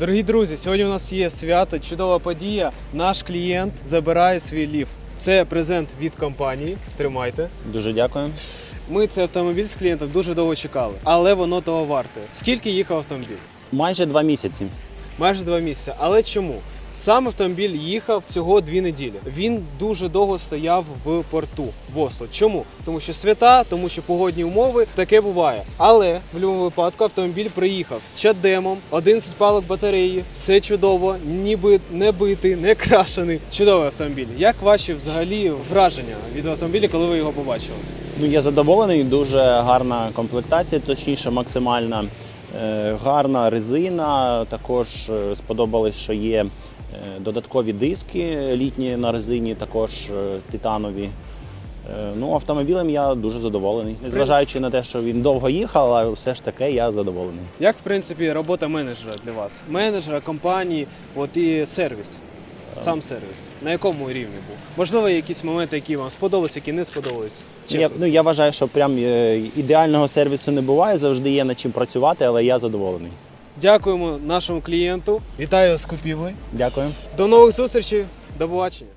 Дорогі друзі, сьогодні у нас є свято, чудова подія. Наш клієнт забирає свій ліф. Це презент від компанії. Тримайте. Дуже дякую. Ми цей автомобіль з клієнтом дуже довго чекали, але воно того варте. Скільки їхав автомобіль? Майже два місяці. Майже два місяці. Але чому? Сам автомобіль їхав всього дві неділі. Він дуже довго стояв в порту в Осло. Чому? Тому що свята, тому що погодні умови таке буває. Але в будь-якому випадку автомобіль приїхав з чадемом, 11 палок батареї, все чудово, ніби не битий, не крашений. Чудовий автомобіль. Як ваші взагалі враження від автомобіля, коли ви його побачили? Ну, я задоволений, дуже гарна комплектація, точніше, максимальна. Е, Гарна резина. Також е, сподобалось, що є додаткові диски літні на резині, також е, титанові. Е, Ну, автомобілем я дуже задоволений. Незважаючи на те, що він довго їхав, але все ж таки я задоволений. Як в принципі робота менеджера для вас? Менеджера, компанії, от і сервіс. Сам сервіс. На якому рівні був? Можливо, якісь моменти, які вам сподобались, які не сподобались. Я, ну, я вважаю, що прям е, ідеального сервісу не буває, завжди є над чим працювати, але я задоволений. Дякуємо нашому клієнту. Вітаю з купівлею. Дякую. До нових зустрічей. До побачення.